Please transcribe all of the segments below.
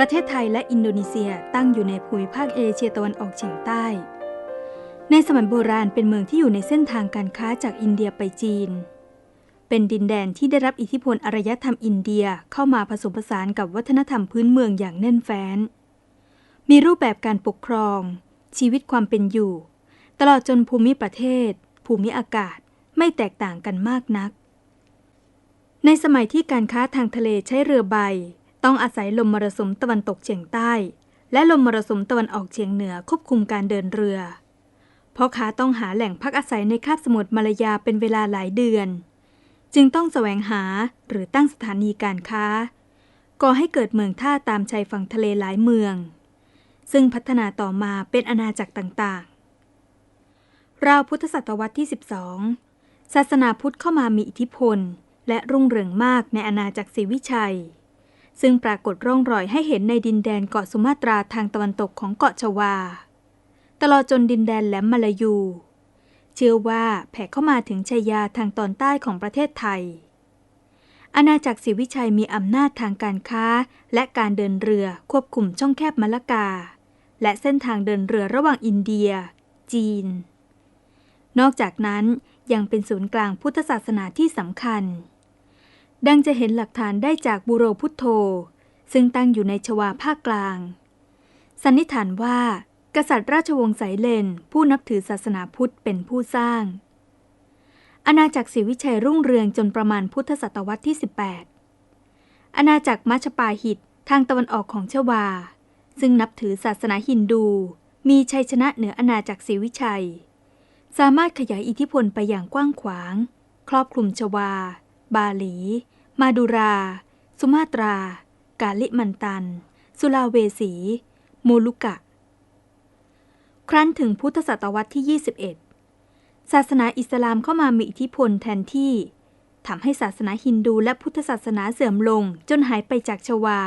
ประเทศไทยและอินโดนีเซียตั้งอยู่ในภูมิภาคเอเชียตะวันออกเฉียงใต้ ในสมัยโบราณเป็นเมืองที่อยู่ในเส้นทางการค้าจากอินเดียไปจีน เป็นดินแดนที่ได้รับอิทธิพลอารยธรรมอินเดียเข้ามาผสมผสานกับวัฒนธรรมพื้นเมืองอย่างแน่นแฟ้น มีรูปแบบการปกครอง ชีวิตความเป็นอยู่ ตลอดจนภูมิประเทศ ภูมิอากาศไม่แตกต่างกันมากนัก ในสมัยที่การค้าทางทะเลใช้เรือใบ ต้องอาศัยลมมรสุมตะวันตกเฉียงใต้ และลมมรสุมตะวันออกเฉียงเหนือควบคุมการเดินเรือเพราะค้าต้องหาแหล่งพักอาศัยในคาบสมุทรมาลายาเป็นเวลาหลายเดือน จึงต้องแสวงหาหรือตั้งสถานีการค้า ก่อให้เกิดเมืองท่าตามชายฝั่งทะเลหลายเมือง ซึ่งพัฒนาต่อมาเป็นอาณาจักรต่างๆ ราวพุทธศตวรรษที่ 12 ศาสนาพุทธเข้ามามีอิทธิพล และรุ่งเรืองมากในอาณาจักรศรีวิชัย ซึ่งปรากฏร่องรอยให้เห็นในดินแดนเกาะสุมาตราทางตะวันตกของเกาะชวา ตลอดจนดินแดนแหลมมาลายู เชื่อว่าแผ่เข้ามาถึงชายาทางตอนใต้ของประเทศไทย อาณาจักรศรีวิชัยมีอำนาจทางการค้า และการเดินเรือควบคุมช่องแคบมะละกา และเส้นทางเดินเรือระหว่างอินเดีย จีน นอกจากนั้นยังเป็นศูนย์กลางพุทธศาสนาที่สำคัญ ดังจะเห็นหลักฐานได้จากบุโรพุทโธ ซึ่งตั้งอยู่ในชวาภาคกลาง สันนิษฐานว่า กษัตริย์ราชวงศ์ไสเลน ผู้นับถือศาสนาพุทธเป็นผู้สร้าง อาณาจักรศรีวิชัยรุ่งเรืองจนประมาณพุทธศตวรรษที่ 18 อาณาจักรมัชปาหิตทางตะวันออกของชวา ซึ่งนับถือศาสนาฮินดู มีชัยชนะเหนืออาณาจักรศรีวิชัย สามารถขยายอิทธิพลไปอย่างกว้างขวาง ครอบคลุมชวา บาหลี มาดุรา สุมาตรา กาลิมันตัน สุลาเวสีโมลุกะ ครั้นถึงพุทธศตวรรษที่ 21 ศาสนาอิสลามเข้ามามีอิทธิพลแทนที่ทำให้ศาสนาฮินดูและพุทธศาสนาเสื่อมลงจนหายไปจากชวา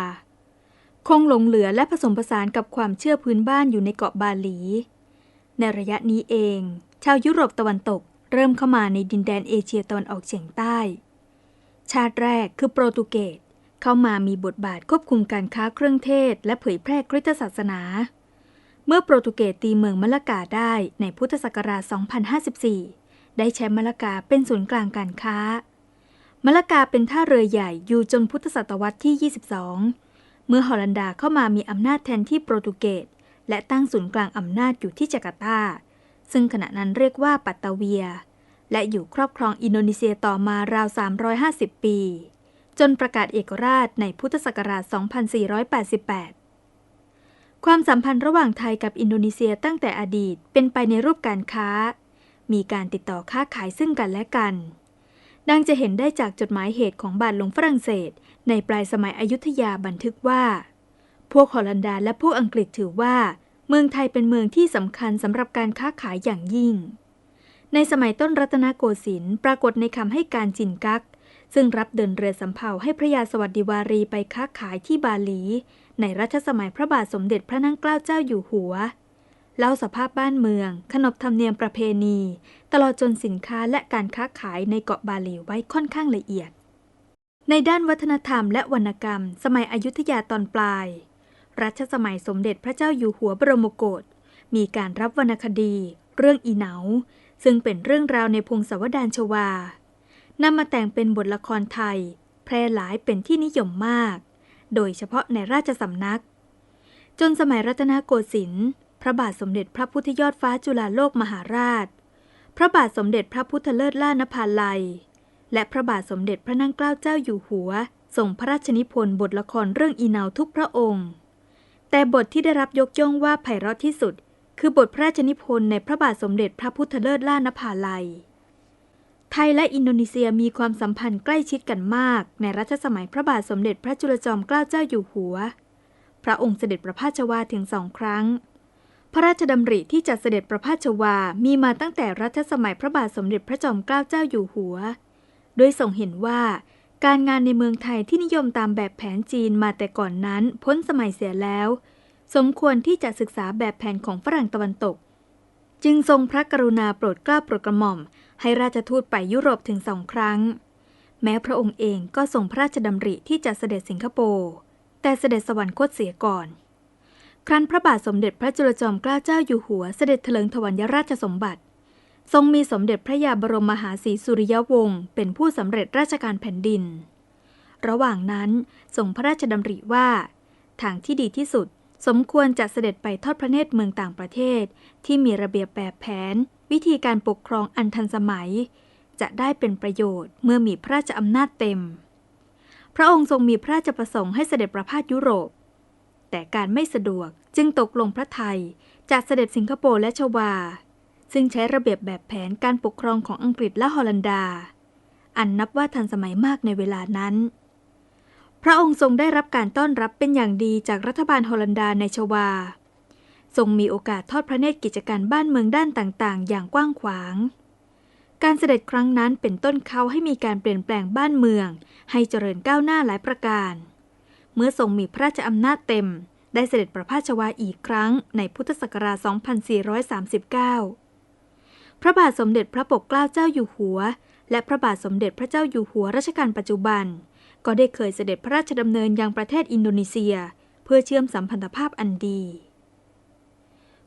คงหลงเหลือและผสมผสานกับความเชื่อพื้นบ้านอยู่ในเกาะบาหลี ในระยะนี้เอง ชาวยุโรปตะวันตกเริ่มเข้ามาในดินแดนเอเชียตะวันออกเฉียงใต้ ชาติแรกคือโปรตุเกสเข้ามามีบทบาทควบคุมการค้าเครื่องเทศ และเผยแพร่คริสตศาสนา เมื่อโปรตุเกสตีเมืองมะละกาได้ในพุทธศักราช 2054 ได้ใช้มะละกาเป็นศูนย์กลางการค้ามะละกาเป็นท่าเรือใหญ่อยู่จนพุทธศตวรรษที่ 22 เมื่อฮอลันดาเข้ามามีอำนาจแทนที่โปรตุเกสและตั้งศูนย์กลางอำนาจอยู่ที่จาการ์ตา ซึ่งขณะนั้นเรียกว่าปัตตาเวีย และอยู่ครอบครองอินโดนีเซียต่อมาราว 350 ปี จนประกาศเอกราชในพุทธศักราช 2488 ความสัมพันธ์ระหว่างไทยกับอินโดนีเซียตั้งแต่อดีตเป็นไปในรูปการค้า มีการติดต่อค้าขายซึ่งกันและกัน ดังจะเห็นได้จากจดหมายเหตุของบาทหลวงฝรั่งเศส ในปลายสมัยอยุธยาบันทึกว่า พวกฮอลันดาและพวกอังกฤษถือว่า เมืองไทยเป็นเมืองที่สำคัญสำหรับการค้าขายอย่างยิ่ง ในสมัยต้นรัตนโกสินทร์ปรากฏในคำให้การจินกัก ซึ่งรับเดินเรือสำเภาให้พระยาสวัสดิวารีไปค้าขายที่บาหลี ในรัชสมัยพระบาทสมเด็จพระนั่งเกล้าเจ้าอยู่หัวเล่าสภาพบ้านเมือง ขนบธรรมเนียมประเพณี ตลอดจนสินค้าและการค้าขายในเกาะบาหลีไว้ค่อนข้างละเอียด ในด้านวัฒนธรรมและวรรณกรรม สมัยอยุธยาตอนปลาย รัชสมัยสมเด็จพระเจ้าอยู่หัวบรมโกศมีการรับวรรณคดี เรื่องอีเหนา ซึ่งเป็นเรื่องราวในพงศาวดารชวานำมาแต่งเป็นบทละครไทย แพร่หลายเป็นที่นิยมมาก โดยเฉพาะในราชสำนัก จนสมัยรัตนโกสินทร์พระบาทสมเด็จพระพุทธยอดฟ้าจุฬาโลกมหาราช พระบาทสมเด็จพระพุทธเลิศล่านภาลัย และพระบาทสมเด็จพระนั่งเกล้าเจ้าอยู่หัวส่งพระราชนิพนธ์บทละครเรื่องอีนาวทุกพระองค์ แต่บทที่ได้รับยกย่องว่าไพเราะที่สุด คือบทพระราชนิพนธ์ในพระบาทสมเด็จพระพุทธเลิศล่านภาลัย ไทยและอินโดนีเซียมีความสัมพันธ์ใกล้ชิดกันมาก ในรัชสมัยพระบาทสมเด็จพระจุลจอมเกล้าเจ้าอยู่หัว พระองค์เสด็จประพาสวาถึงสองครั้ง พระราชดำริที่จะเสด็จประพาสวา มีมาตั้งแต่รัชสมัยพระบาทสมเด็จพระจอมเกล้าเจ้าอยู่หัว โดยทรงเห็นว่าการงานในเมืองไทยที่นิยมตามแบบแผนจีนมาแต่ก่อนนั้นพ้นสมัยเสียแล้ว สมควรที่จะศึกษาแบบแผนของฝรั่งตะวันตก จึงทรงพระกรุณาโปรดเกล้าโปรดกระหม่อม ให้ราชทูตไปยุโรปถึงสองครั้ง แม้พระองค์เองก็ทรงพระราชดำริที่จะเสด็จสิงคโปร์แต่เสด็จสวรรคตเสียก่อน ครั้นพระบาทสมเด็จพระจุลจอมเกล้าเจ้าอยู่หัวเสด็จเถลิงถวัลยราชสมบัติ ทรงมีสมเด็จพระยาบรมมหาศรีสุริยวงศ์เป็นผู้สำเร็จราชการแผ่นดิน ระหว่างนั้นทรงพระราชดำริว่า ทางที่ดีที่สุด สมควรจะเสด็จไปทอดพระเนตรเมืองต่างประเทศ ที่มีระเบียบแบบแผน วิธีการปกครองอันทันสมัย จะได้เป็นประโยชน์เมื่อมีพระราชอำนาจเต็ม พระองค์ทรงมีพระราชประสงค์ให้เสด็จประพาสยุโรป แต่การไม่สะดวกจึงตกลงพระไทยจากเสด็จสิงคโปร์และชวา ซึ่งใช้ระเบียบแบบแผนการปกครองของอังกฤษและฮอลันดา อันนับว่าทันสมัยมากในเวลานั้น พระองค์ทรงได้รับการต้อนรับเป็นอย่างดีจากรัฐบาลฮอลันดาในชวา ทรงมีโอกาสทอดพระเนตรกิจการบ้านเมืองด้านต่างๆ อย่างกว้างขวาง การเสด็จครั้งนั้นเป็นต้นเขาให้มีการเปลี่ยนแปลงบ้านเมือง ให้เจริญก้าวหน้าหลายประการ เมื่อทรงมีพระราชอำนาจเต็ม ได้เสด็จประพาสชวาอีกครั้งในพุทธศักราช 2439 พระบาทสมเด็จพระปกเกล้าเจ้าอยู่หัว และพระบาทสมเด็จพระเจ้าอยู่หัวรัชกาลปัจจุบัน ก็ได้เคยเสด็จพระราชดำเนินยังประเทศอินโดนีเซีย เพื่อเชื่อมสัมพันธภาพอันดี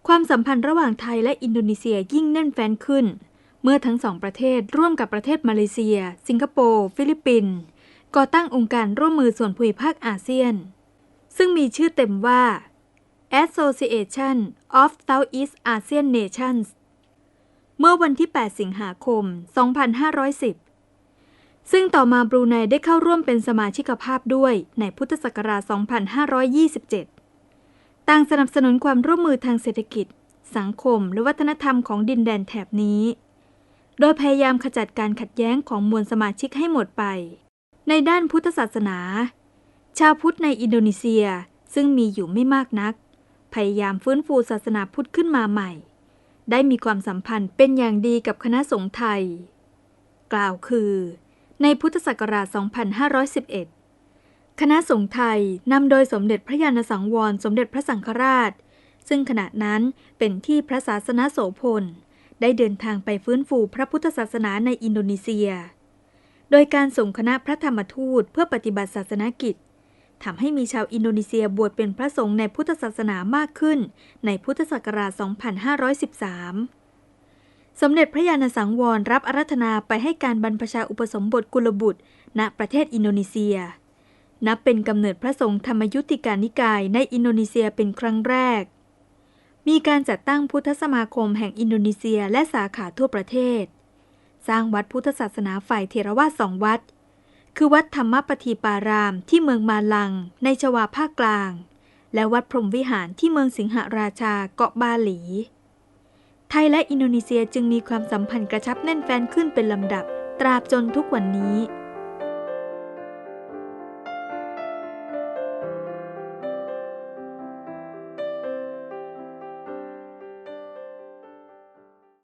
ความสัมพันธ์ระหว่างไทยและอินโดนีเซียยิ่งแน่นแฟ้นขึ้น เมื่อทั้งสองประเทศร่วมกับประเทศมาเลเซีย สิงคโปร์ ฟิลิปปินส์ก่อตั้งองค์การร่วมมือส่วนภูมิภาคอาเซียน ซึ่งมีชื่อเต็มว่า Association of Southeast Asian Nations เมื่อวันที่ 8 สิงหาคม 2510 ซึ่งต่อมาบรูไนได้เข้าร่วมเป็นสมาชิกภาพด้วยในพุทธศักราช 2527 ต่างสนับสนุนความร่วมมือทางเศรษฐกิจ สังคม และวัฒนธรรมของดินแดนแถบนี้ โดยพยายามขจัดการขัดแย้งของมวลสมาชิกให้หมดไป ในด้านพุทธศาสนา ชาวพุทธในอินโดนีเซียซึ่งมีอยู่ไม่มากนัก พยายามฟื้นฟูศาสนาพุทธขึ้นมาใหม่ ได้มีความสัมพันธ์เป็นอย่างดีกับคณะสงฆ์ไทย กล่าวคือ ในพุทธศักราช 2511 คณะสงฆ์ไทยนำโดยสมเด็จพระยาณสังวรสมเด็จพระสังฆราช ซึ่งขณะนั้นเป็นที่พระศาสนาโสพล ได้เดินทางไปฟื้นฟูพระพุทธศาสนาในอินโดนีเซีย โดยการส่งคณะพระธรรมทูตเพื่อปฏิบัติศาสนกิจทำให้มีชาวอินโดนีเซียบวชเป็นพระสงฆ์ในพุทธศาสนามากขึ้นในพุทธศักราช 2513 สมเด็จพระยาณสังวรรับอารัธนาไปให้การบรรพชาอุปสมบทกุลบุตร ณประเทศอินโดนีเซีย นับเป็นกำเนิดพระสงฆ์ธรรมยุติการนิกายในอินโดนีเซียเป็นครั้งแรก มีการจัดตั้งพุทธสมาคมแห่งอินโดนีเซียและสาขาทั่วประเทศ สร้างวัดพุทธศาสนาฝ่ายเทรวาสสองวัด คือวัดธรรมปฏิปารามที่เมืองมาลัง ในชวาภาคกลาง และวัดพรหมวิหารที่เมืองสิงหราชาเกาะบาหลี ทยและอินโดนีเซียจึงมีความสัมพันธ์กระชับแน่นแฟ้นขึ้นเป็นลำดับ ตราบจนทุกวันนี้